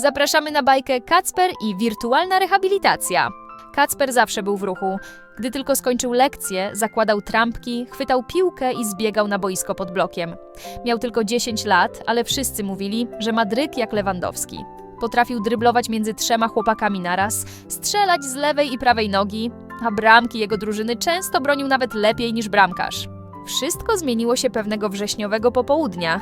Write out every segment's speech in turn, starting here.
Zapraszamy na bajkę Kacper i wirtualna rehabilitacja. Kacper zawsze był w ruchu. Gdy tylko skończył lekcję, zakładał trampki, chwytał piłkę i zbiegał na boisko pod blokiem. Miał tylko 10 lat, ale wszyscy mówili, że ma dryk jak Lewandowski. Potrafił dryblować między trzema chłopakami naraz, strzelać z lewej i prawej nogi, a bramki jego drużyny często bronił nawet lepiej niż bramkarz. Wszystko zmieniło się pewnego wrześniowego popołudnia.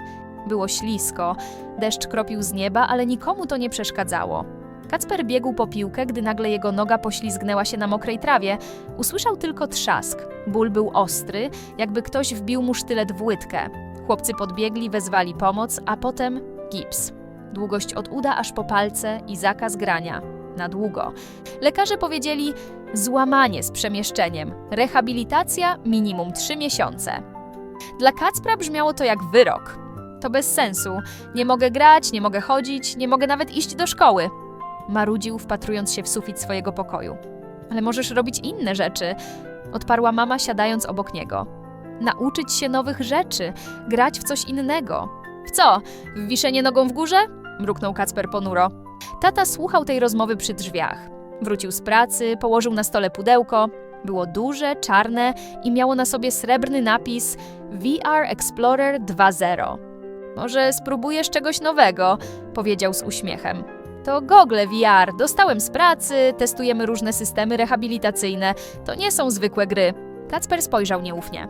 Było ślisko, deszcz kropił z nieba, ale nikomu to nie przeszkadzało. Kacper biegł po piłkę, gdy nagle jego noga poślizgnęła się na mokrej trawie. Usłyszał tylko trzask. Ból był ostry, jakby ktoś wbił mu sztylet w łydkę. Chłopcy podbiegli, wezwali pomoc, a potem gips. Długość od uda aż po palce i zakaz grania. Na długo. Lekarze powiedzieli złamanie z przemieszczeniem, rehabilitacja minimum 3 miesiące. Dla Kacpra brzmiało to jak wyrok. To bez sensu. Nie mogę grać, nie mogę chodzić, nie mogę nawet iść do szkoły. Marudził, wpatrując się w sufit swojego pokoju. Ale możesz robić inne rzeczy, odparła mama, siadając obok niego. Nauczyć się nowych rzeczy, grać w coś innego. W co? W wiszenie nogą w górze? mruknął Kacper ponuro. Tata słuchał tej rozmowy przy drzwiach. Wrócił z pracy, położył na stole pudełko. Było duże, czarne i miało na sobie srebrny napis VR Explorer 2.0. Może spróbujesz czegoś nowego, powiedział z uśmiechem. To gogle VR. Dostałem z pracy, testujemy różne systemy rehabilitacyjne. To nie są zwykłe gry. Kacper spojrzał nieufnie.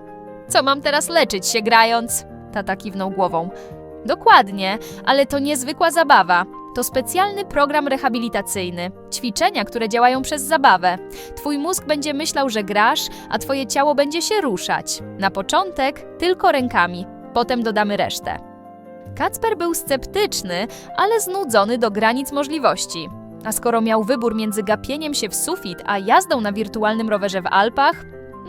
Co mam teraz leczyć się grając? Tata kiwnął głową. Dokładnie, ale to niezwykła zabawa. To specjalny program rehabilitacyjny. Ćwiczenia, które działają przez zabawę. Twój mózg będzie myślał, że grasz, a twoje ciało będzie się ruszać. Na początek tylko rękami, potem dodamy resztę. Kacper był sceptyczny, ale znudzony do granic możliwości. A skoro miał wybór między gapieniem się w sufit, a jazdą na wirtualnym rowerze w Alpach,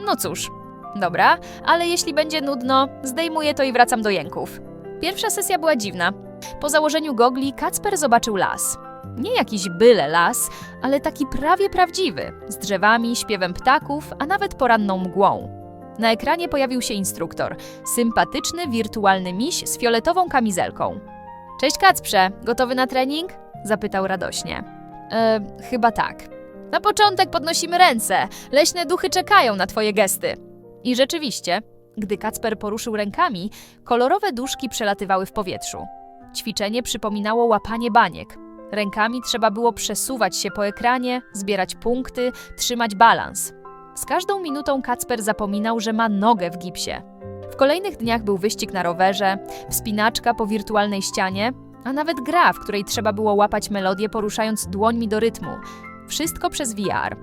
no cóż. Dobra, ale jeśli będzie nudno, zdejmuję to i wracam do jęków. Pierwsza sesja była dziwna. Po założeniu gogli Kacper zobaczył las. Nie jakiś byle las, ale taki prawie prawdziwy, z drzewami, śpiewem ptaków, a nawet poranną mgłą. Na ekranie pojawił się instruktor, sympatyczny, wirtualny miś z fioletową kamizelką. Cześć Kacprze, gotowy na trening? Zapytał radośnie. E, chyba tak. Na początek podnosimy ręce. Leśne duchy czekają na twoje gesty. I rzeczywiście, gdy Kacper poruszył rękami, kolorowe duszki przelatywały w powietrzu. Ćwiczenie przypominało łapanie baniek. Rękami trzeba było przesuwać się po ekranie, zbierać punkty, trzymać balans. Z każdą minutą Kacper zapominał, że ma nogę w gipsie. W kolejnych dniach był wyścig na rowerze, wspinaczka po wirtualnej ścianie, a nawet gra, w której trzeba było łapać melodię poruszając dłońmi do rytmu. Wszystko przez VR.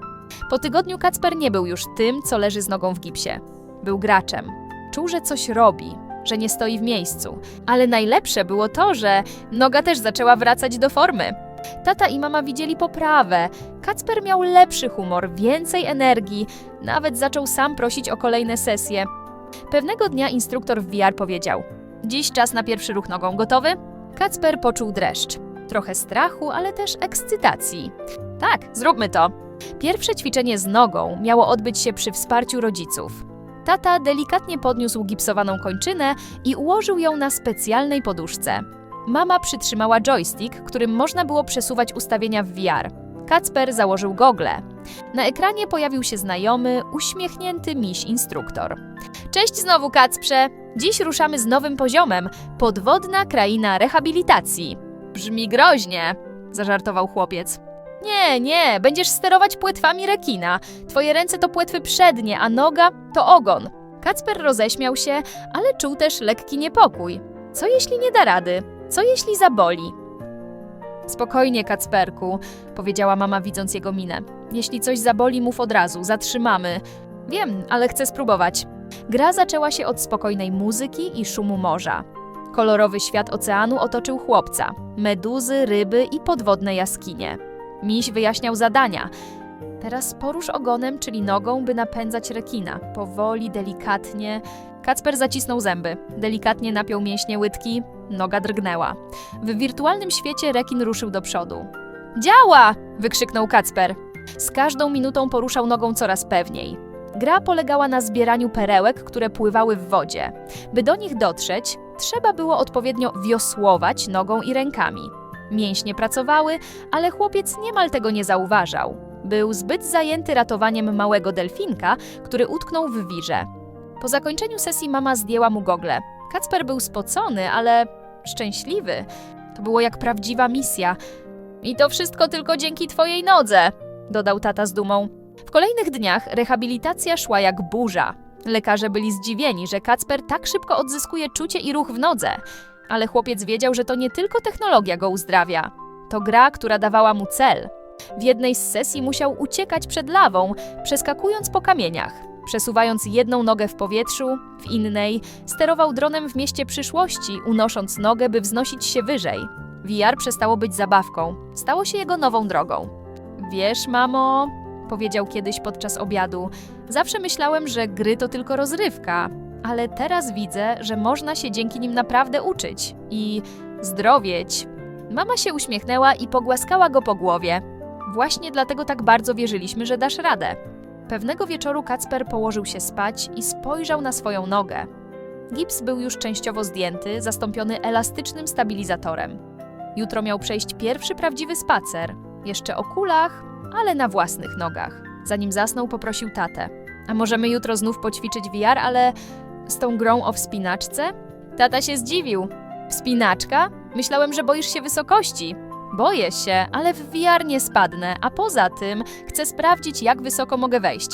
Po tygodniu Kacper nie był już tym, co leży z nogą w gipsie. Był graczem. Czuł, że coś robi, że nie stoi w miejscu. Ale najlepsze było to, że noga też zaczęła wracać do formy. Tata i mama widzieli poprawę. Kacper miał lepszy humor, więcej energii, nawet zaczął sam prosić o kolejne sesje. Pewnego dnia instruktor w VR powiedział: Dziś czas na pierwszy ruch nogą, gotowy? Kacper poczuł dreszcz. Trochę strachu, ale też ekscytacji. Tak, zróbmy to. Pierwsze ćwiczenie z nogą miało odbyć się przy wsparciu rodziców. Tata delikatnie podniósł gipsowaną kończynę i ułożył ją na specjalnej poduszce. Mama przytrzymała joystick, którym można było przesuwać ustawienia w VR. Kacper założył gogle. Na ekranie pojawił się znajomy, uśmiechnięty miś instruktor. Cześć znowu, Kacprze! Dziś ruszamy z nowym poziomem podwodna kraina rehabilitacji. Brzmi groźnie, zażartował chłopiec. Nie, nie, będziesz sterować płetwami rekina. Twoje ręce to płetwy przednie, a noga to ogon. Kacper roześmiał się, ale czuł też lekki niepokój. Co jeśli nie da rady? Co jeśli zaboli? Spokojnie, Kacperku, powiedziała mama, widząc jego minę. Jeśli coś zaboli, mów od razu, zatrzymamy. Wiem, ale chcę spróbować. Gra zaczęła się od spokojnej muzyki i szumu morza. Kolorowy świat oceanu otoczył chłopca. Meduzy, ryby i podwodne jaskinie. Miś wyjaśniał zadania. Teraz porusz ogonem, czyli nogą, by napędzać rekina. Powoli, delikatnie. Kacper zacisnął zęby. Delikatnie napiął mięśnie łydki. Noga drgnęła. W wirtualnym świecie rekin ruszył do przodu. Działa! wykrzyknął Kacper. Z każdą minutą poruszał nogą coraz pewniej. Gra polegała na zbieraniu perełek, które pływały w wodzie. By do nich dotrzeć, trzeba było odpowiednio wiosłować nogą i rękami. Mięśnie pracowały, ale chłopiec niemal tego nie zauważał. Był zbyt zajęty ratowaniem małego delfinka, który utknął w wirze. Po zakończeniu sesji mama zdjęła mu gogle. Kacper był spocony, ale szczęśliwy. To było jak prawdziwa misja. I to wszystko tylko dzięki twojej nodze, dodał tata z dumą. W kolejnych dniach rehabilitacja szła jak burza. Lekarze byli zdziwieni, że Kacper tak szybko odzyskuje czucie i ruch w nodze. Ale chłopiec wiedział, że to nie tylko technologia go uzdrawia. To gra, która dawała mu cel. W jednej z sesji musiał uciekać przed lawą, przeskakując po kamieniach. Przesuwając jedną nogę w powietrzu, w innej sterował dronem w mieście przyszłości, unosząc nogę, by wznosić się wyżej. VR przestało być zabawką, stało się jego nową drogą. Wiesz, mamo, powiedział kiedyś podczas obiadu, zawsze myślałem, że gry to tylko rozrywka, ale teraz widzę, że można się dzięki nim naprawdę uczyć i zdrowieć. Mama się uśmiechnęła i pogłaskała go po głowie. Właśnie dlatego tak bardzo wierzyliśmy, że dasz radę. Pewnego wieczoru Kacper położył się spać i spojrzał na swoją nogę. Gips był już częściowo zdjęty, zastąpiony elastycznym stabilizatorem. Jutro miał przejść pierwszy prawdziwy spacer, jeszcze o kulach, ale na własnych nogach. Zanim zasnął, poprosił tatę. A możemy jutro znów poćwiczyć VR, ale z tą grą o wspinaczce? Tata się zdziwił. Wspinaczka? Myślałem, że boisz się wysokości. Boję się, ale w VR nie spadnę, a poza tym chcę sprawdzić, jak wysoko mogę wejść.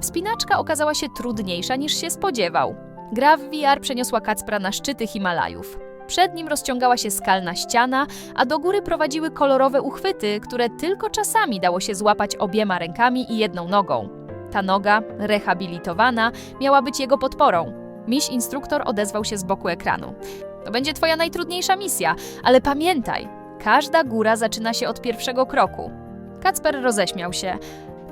Wspinaczka okazała się trudniejsza niż się spodziewał. Gra w VR przeniosła Kacpra na szczyty Himalajów. Przed nim rozciągała się skalna ściana, a do góry prowadziły kolorowe uchwyty, które tylko czasami dało się złapać obiema rękami i jedną nogą. Ta noga, rehabilitowana, miała być jego podporą. Miś instruktor odezwał się z boku ekranu. To będzie twoja najtrudniejsza misja, ale pamiętaj, każda góra zaczyna się od pierwszego kroku. Kacper roześmiał się.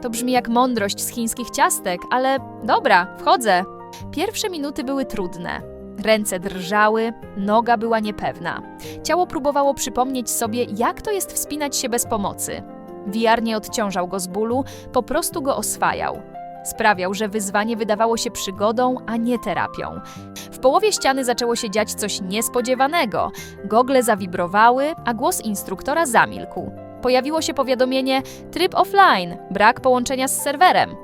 To brzmi jak mądrość z chińskich ciastek, ale dobra, wchodzę. Pierwsze minuty były trudne. Ręce drżały, noga była niepewna. Ciało próbowało przypomnieć sobie, jak to jest wspinać się bez pomocy. VR nie odciążał go z bólu, po prostu go oswajał. Sprawiał, że wyzwanie wydawało się przygodą, a nie terapią. W połowie ściany zaczęło się dziać coś niespodziewanego. Gogle zawibrowały, a głos instruktora zamilkł. Pojawiło się powiadomienie tryb offline, brak połączenia z serwerem.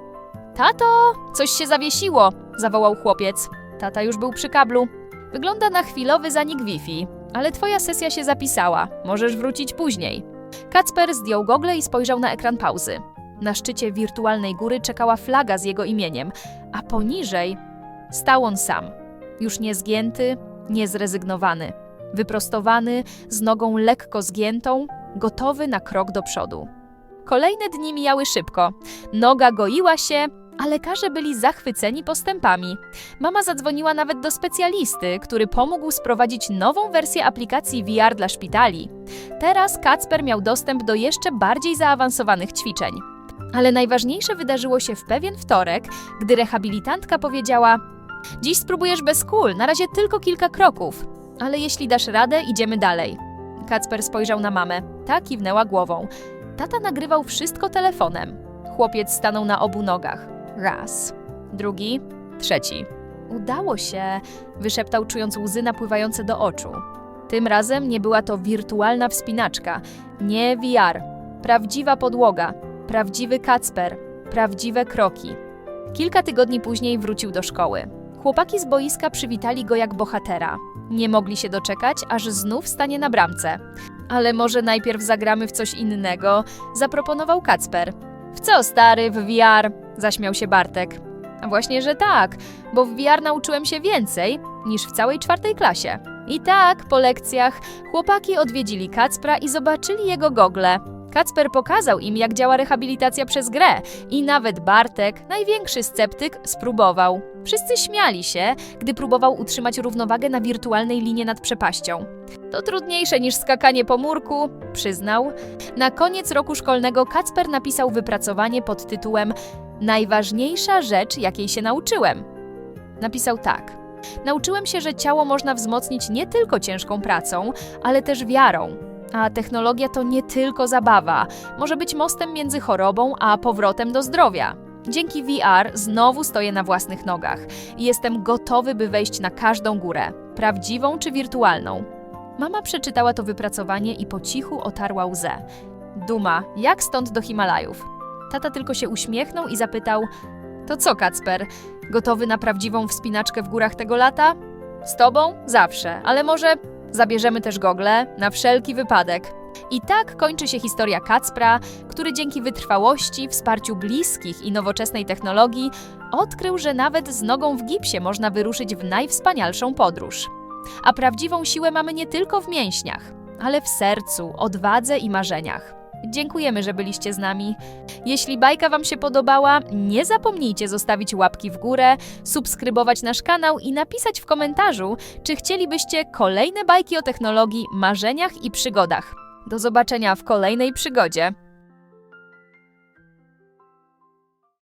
Tato, coś się zawiesiło, zawołał chłopiec. Tata już był przy kablu. Wygląda na chwilowy zanik Wi-Fi, ale twoja sesja się zapisała. Możesz wrócić później. Kacper zdjął gogle i spojrzał na ekran pauzy. Na szczycie wirtualnej góry czekała flaga z jego imieniem, a poniżej stał on sam. Już nie zgięty. Wyprostowany, z nogą lekko zgiętą, gotowy na krok do przodu. Kolejne dni mijały szybko. Noga goiła się, a lekarze byli zachwyceni postępami. Mama zadzwoniła nawet do specjalisty, który pomógł sprowadzić nową wersję aplikacji VR dla szpitali. Teraz Kacper miał dostęp do jeszcze bardziej zaawansowanych ćwiczeń. Ale najważniejsze wydarzyło się w pewien wtorek, gdy rehabilitantka powiedziała: Dziś spróbujesz bez kul, na razie tylko kilka kroków, ale jeśli dasz radę, idziemy dalej. Kacper spojrzał na mamę. Ta kiwnęła głową. Tata nagrywał wszystko telefonem. Chłopiec stanął na obu nogach. Raz, drugi, trzeci. Udało się, wyszeptał, czując łzy napływające do oczu. Tym razem nie była to wirtualna wspinaczka, nie VR, prawdziwa podłoga, prawdziwy Kacper, prawdziwe kroki. Kilka tygodni później wrócił do szkoły. Chłopaki z boiska przywitali go jak bohatera. Nie mogli się doczekać, aż znów stanie na bramce. Ale może najpierw zagramy w coś innego, zaproponował Kacper. W co, stary, w VR? zaśmiał się Bartek. A właśnie, że tak, bo w VR nauczyłem się więcej niż w całej czwartej klasie. I tak, po lekcjach, chłopaki odwiedzili Kacpra i zobaczyli jego gogle. Kacper pokazał im, jak działa rehabilitacja przez grę i nawet Bartek, największy sceptyk, spróbował. Wszyscy śmiali się, gdy próbował utrzymać równowagę na wirtualnej linie nad przepaścią. To trudniejsze niż skakanie po murku, przyznał. Na koniec roku szkolnego Kacper napisał wypracowanie pod tytułem Najważniejsza rzecz, jakiej się nauczyłem. Napisał tak. Nauczyłem się, że ciało można wzmocnić nie tylko ciężką pracą, ale też wiarą. A technologia to nie tylko zabawa, może być mostem między chorobą a powrotem do zdrowia. Dzięki VR znowu stoję na własnych nogach i jestem gotowy, by wejść na każdą górę, prawdziwą czy wirtualną. Mama przeczytała to wypracowanie i po cichu otarła łzę. Duma, jak stąd do Himalajów? Tata tylko się uśmiechnął i zapytał: To co, Kacper? Gotowy na prawdziwą wspinaczkę w górach tego lata? Z tobą? Zawsze, ale może zabierzemy też gogle na wszelki wypadek. I tak kończy się historia Kacpra, który dzięki wytrwałości, wsparciu bliskich i nowoczesnej technologii odkrył, że nawet z nogą w gipsie można wyruszyć w najwspanialszą podróż. A prawdziwą siłę mamy nie tylko w mięśniach, ale w sercu, odwadze i marzeniach. Dziękujemy, że byliście z nami. Jeśli bajka Wam się podobała, nie zapomnijcie zostawić łapki w górę, subskrybować nasz kanał i napisać w komentarzu, czy chcielibyście kolejne bajki o technologii, marzeniach i przygodach. Do zobaczenia w kolejnej przygodzie.